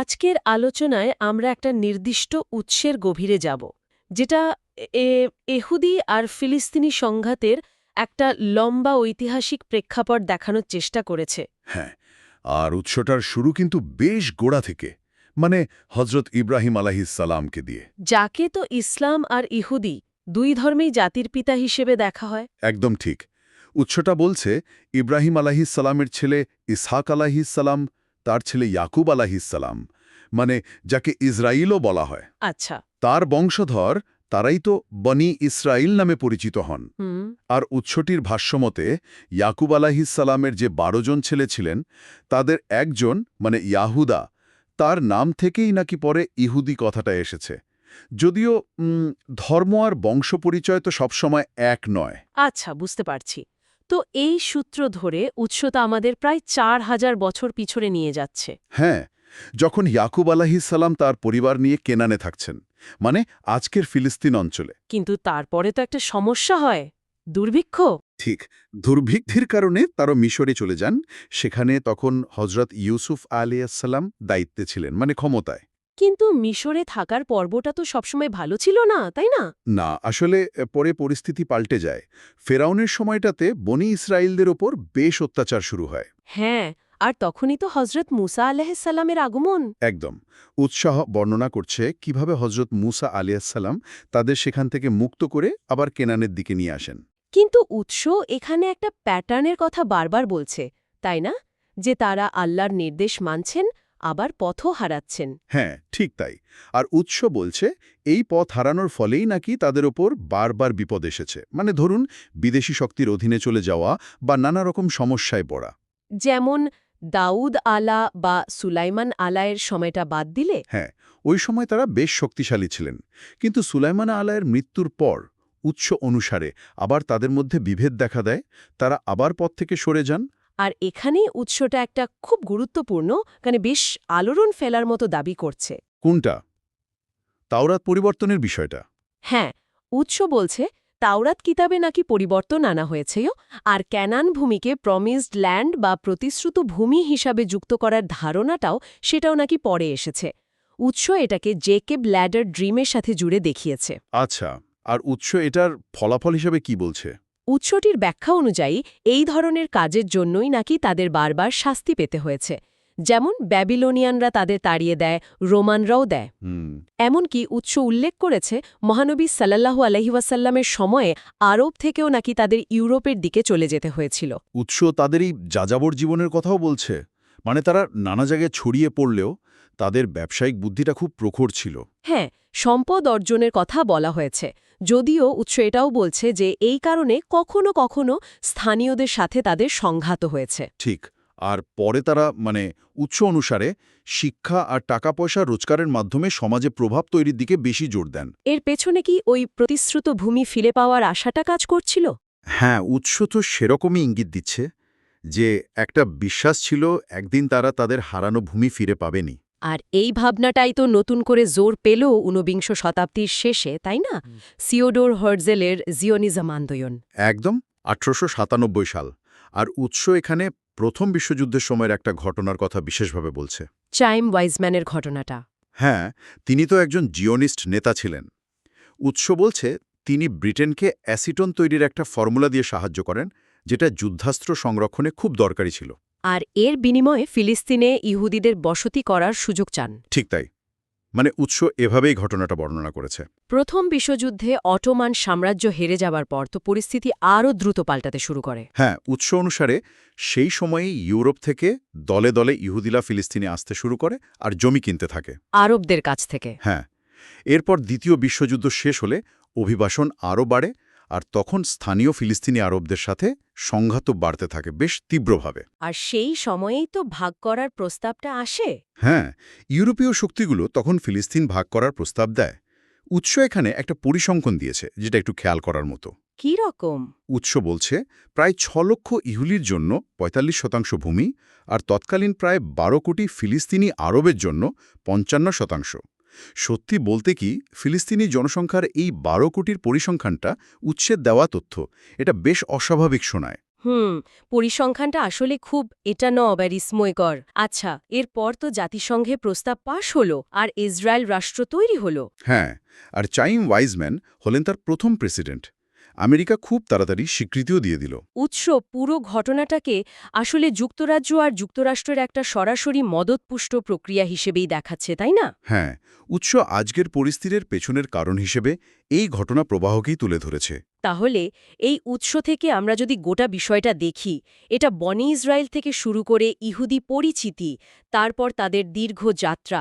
আজকের আলোচনায় আমরা একটা নির্দিষ্ট উৎসের গভীরে যাব যেটা এ এহুদি আর ফিলিস্তিনি সংঘাতের একটা লম্বা ঐতিহাসিক প্রেক্ষাপট দেখানোর চেষ্টা করেছে। হ্যাঁ আর উৎসটার শুরু কিন্তু বেশ গোড়া থেকে মানে হজরত ইব্রাহিম আলাহিসাল্লামকে দিয়ে। যাকে তো ইসলাম আর ইহুদি দুই ধর্মেই জাতির পিতা হিসেবে দেখা হয়। একদম ঠিক। উৎসটা বলছে ইব্রাহিম আলাহিসাল্লামের ছেলে ইসহাক আলাহিসাল্লাম তার ছেলে ইয়াকুব আলাহিসাল্লাম মানে যাকে ইসরায়েলও বলা হয়। আচ্ছা। তার বংশধর তারাই তো বনি ইসরায়েল নামে পরিচিত হন। আর উৎসটির ভাষ্যমতে ইয়াকুব আলাহিসাল্লামের যে বারো জন ছেলে ছিলেন তাদের একজন মানে ইয়াহুদা তার নাম থেকেই নাকি পরে ইহুদি কথাটা এসেছে। যদিও ধর্ম আর বংশ পরিচয় তো সবসময় এক নয়। আচ্ছা বুঝতে পারছি। তো এই সূত্র ধরে উৎসতা আমাদের প্রায় চার হাজার বছর পিছনে নিয়ে যাচ্ছে। হ্যাঁ যখন ইয়াকুব আলাহিসাল্লাম তার পরিবার নিয়ে কেনানে থাকছেন মানে আজকের ফিলিস্তিন অঞ্চলে। কিন্তু তারপরে তো একটা সমস্যা হয় দুর্ভিক্ষ। ঠিক দুর্ভিক্ষের কারণে তারও মিশরে চলে যান সেখানে তখন হজরত ইউসুফ আলিয়াসাল্লাম দায়িত্বে ছিলেন মানে ক্ষমতায়। কিন্তু মিশরে থাকার পর্বটা তো সবসময় ভালো ছিল না তাই না? না আসলে পরে পরিস্থিতি পাল্টে যায়। ফেরাউনের সময়টাতে বনি ইসরায়েলদের ওপর বেশ অত্যাচার শুরু হয়। হ্যাঁ আর তখনই তো হজরত মুসা আলাহিসাল্লামের আগমন। একদম। উৎসাহ বর্ণনা করছে কীভাবে হজরত মুসা আলিয়াসাল্লাম তাদের সেখান থেকে মুক্ত করে আবার কেনানের দিকে নিয়ে আসেন। কিন্তু উৎস এখানে একটা প্যাটার্নের কথা বারবার বলছে তাই না? যে তারা আল্লাহর নির্দেশ মানছেন আবার পথও হারাচ্ছেন। হ্যাঁ ঠিক তাই। আর উৎস বলছে এই পথ হারানোর ফলেই নাকি তাদের ওপর বারবার বিপদ এসেছে। মানে ধরুন বিদেশি শক্তির অধীনে চলে যাওয়া বা নানা রকম সমস্যায় পড়া। যেমন দাউদ আলা বা সুলাইমান আলায়ের সময়টা বাদ দিলে? হ্যাঁ ওই সময় তারা বেশ শক্তিশালী ছিলেন। কিন্তু সুলাইমান আলায়ের মৃত্যুর পর উৎস অনুসারে আবার তাদের মধ্যে বিভেদ দেখা দেয় তারা আবার পথ থেকে সরে যান আর এখানেই উৎসটা একটা খুব গুরুত্বপূর্ণ কারণ বেশ আলোড়ন ফেলার মতো দাবি করছে। কোনটা? তাওরাত পরিবর্তনের বিষয়টা? হ্যাঁ উৎস বলছে তাওরাত কিতাবে নাকি পরিবর্তন আনা হয়েছেও আর ক্যানান ভূমিকে প্রমিসড ল্যান্ড বা প্রতিশ্রুত ভূমি হিসাবে যুক্ত করার ধারণাটাও সেটাও নাকি পরে এসেছে। উৎস এটাকে জেকেব ল্যাডার ড্রিমের সাথে জুড়ে দেখিয়েছে। আচ্ছা আর উৎস এটার ফলাফল হিসাবে কি বলছে? উৎসটির ব্যাখ্যা অনুযায়ী এই ধরনের কাজের জন্যই নাকি তাদের বারবার শাস্তি পেতে হয়েছে। যেমন ব্যাবিলোনিয়ানরা তাদের তাড়িয়ে দেয় রোমানরাও দেয়। এমনকি উৎস উল্লেখ করেছে মহানবী সাল্লাল্লাহু আলহিউসাল্লামের সময়ে আরব থেকেও নাকি তাদের ইউরোপের দিকে চলে যেতে হয়েছিল। উৎস তাদের এই যাযাবর জীবনের কথাও বলছে। মানে তারা নানা জায়গায় ছড়িয়ে পড়লেও তাদের ব্যবসায়িক বুদ্ধিটা খুব প্রখর ছিল। হ্যাঁ সম্পদ অর্জনের কথা বলা হয়েছে। যদিও উৎস এটাও বলছে যে এই কারণে কখনো কখনো স্থানীয়দের সাথে তাদের সংঘাত হয়েছে। ঠিক আর পরে তারা মানে উৎস অনুসারে শিক্ষা আর টাকা পয়সা রোজগারের মাধ্যমে সমাজে প্রভাব তৈরির দিকে বেশি জোর দেন। এর পেছনে কি ওই প্রতিশ্রুত ভূমি ফিরে পাওয়ার আশাটা কাজ করছিল? হ্যাঁ উৎস তো সেরকমই ইঙ্গিত দিচ্ছে যে একটা বিশ্বাস ছিল একদিন তারা তাদের হারানো ভূমি ফিরে পাবেনি। আর এই ভাবনাটাই তো নতুন করে জোর পেল ঊনবিংশ শতাব্দীর শেষে তাই না? সিওডোর হার্জেলের জিওনিজম আন্দোলন। একদম আঠারোশো সাতানব্বই সাল। আর উৎস এখানে প্রথম বিশ্বযুদ্ধের সময়ের একটা ঘটনার কথা বিশেষভাবে বলছে। চাইম ওয়াইজম্যানের ঘটনাটা। হ্যাঁ তিনি তো একজন জিওনিস্ট নেতা ছিলেন। উৎস বলছে তিনি ব্রিটেনকে অ্যাসিটন তৈরির একটা ফর্মুলা দিয়ে সাহায্য করেন যেটা যুদ্ধাস্ত্র সংরক্ষণে খুব দরকারি ছিল। আর এর বিনিময়ে ফিলিস্তিনে ইহুদিদের বসতি করার সুযোগ চান। ঠিক তাই। মানে উৎস এভাবেই ঘটনাটা বর্ণনা করেছে। প্রথম বিশ্বযুদ্ধে অটোমান সাম্রাজ্য হেরে যাবার পর তো পরিস্থিতি আরও দ্রুত পাল্টাতে শুরু করে। হ্যাঁ উৎস অনুসারে সেই সময়েই ইউরোপ থেকে দলে দলে ইহুদিলা ফিলিস্তিনে আসতে শুরু করে আর জমি কিনতে থাকে। আরবদের কাছ থেকে। হ্যাঁ এরপর দ্বিতীয় বিশ্বযুদ্ধ শেষ হলে অভিবাসন আরও বাড়ে আর তখন স্থানীয় ফিলিস্তিনি আরবদের সাথে সংঘাত বাড়তে থাকে বেশ তীব্রভাবে। আর সেই সময়েই তো ভাগ করার প্রস্তাবটা আসে। হ্যাঁ ইউরোপীয় শক্তিগুলো তখন ফিলিস্তিন ভাগ করার প্রস্তাব দেয়। উৎস এখানে একটা পরিসংখ্যান দিয়েছে যেটা একটু খেয়াল করার মতো। কি রকম? উৎস বলছে প্রায় ছ লক্ষ ইহুলির জন্য ৪৫ শতাংশ ভূমি আর তৎকালীন প্রায় বারো কোটি ফিলিস্তিনি আরবের জন্য পঞ্চান্ন শতাংশ। সত্যি বলতে কি ফিলিস্তিনি জনসংখ্যার এই বারো কোটির পরিসংখ্যানটা উচ্ছেদ দেওয়া তথ্য এটা বেশ অস্বাভাবিক শোনায়। হুম পরিসংখ্যানটা আসলে খুব এটা ন বিস্ময়কর আচ্ছা এরপর তো জাতিসংঘে প্রস্তাব পাশ হলো আর ইসরায়েল রাষ্ট্র তৈরি হলো। হ্যাঁ আর চাইম ওয়াইজম্যান হলেন তার প্রথম প্রেসিডেন্ট। আমেরিকা খুব তাড়াতাড়ি স্বীকৃতিও দিয়ে দিল। উৎস পুরো ঘটনাটাকে আসলে যুক্তরাজ্য আর যুক্তরাষ্ট্রের একটা সরাসরি মদতপুষ্ট প্রক্রিয়া হিসেবেই দেখাচ্ছে তাই না? হ্যাঁ উৎস আজকের পরিস্থিতির পেছনের কারণ হিসেবে এই ঘটনা প্রবাহকেই তুলে ধরেছে। তাহলে এই উৎস থেকে আমরা যদি গোটা বিষয়টা দেখি এটা বনি ইসরায়েল থেকে শুরু করে ইহুদি পরিচিতি তারপর তাদের দীর্ঘ যাত্রা।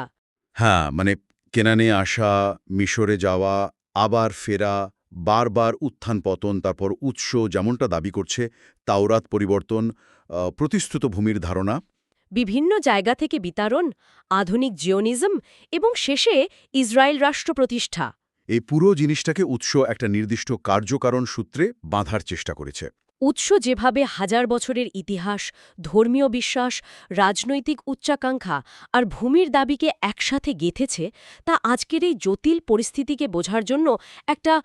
হ্যাঁ মানে কেনানে আসা মিশরে যাওয়া আবার ফেরা বারবার উত্থান পতন তারপর উৎস যেমনটা দাবি করছে তাওরাত পরিবর্তন প্রতিষ্ঠিত প্রতিশ্রুত ভূমির ধারণা। বিভিন্ন জায়গা থেকে বিতারণ আধুনিক জিওনিজম এবং শেষে ইসরায়েল রাষ্ট্র প্রতিষ্ঠা। এই পুরো জিনিসটাকে উৎস একটা নির্দিষ্ট কার্যকারণ সূত্রে বাঁধার চেষ্টা করেছে। উৎস যেভাবে হাজার বছরের ইতিহাস, ধর্মীয় বিশ্বাস, রাজনৈতিক উচ্চাকাঙ্ক্ষা আর ভূমির দাবিকে একসাথে গেঁথেছে, তা আজকের এই জটিল পরিস্থিতিকে বোঝার জন্য একটা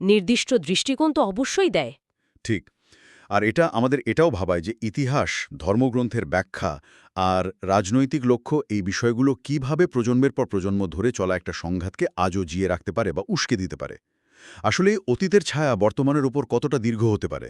নির্দিষ্ট দৃষ্টিকোণ তো অবশ্যই দেয়। ঠিক। আর এটা আমাদের এটাও ভাবায় যে ইতিহাস, ধর্মগ্রন্থের ব্যাখ্যা আর রাজনৈতিক লক্ষ্য এই বিষয়গুলো কীভাবে প্রজন্মের পর প্রজন্ম ধরে চলা একটা সংঘাতকে আজও জিয়ে রাখতে পারে বা উস্কে দিতে পারে। আসলে অতীতের ছায়া বর্তমানের উপর কতটা দীর্ঘ হতে পারে?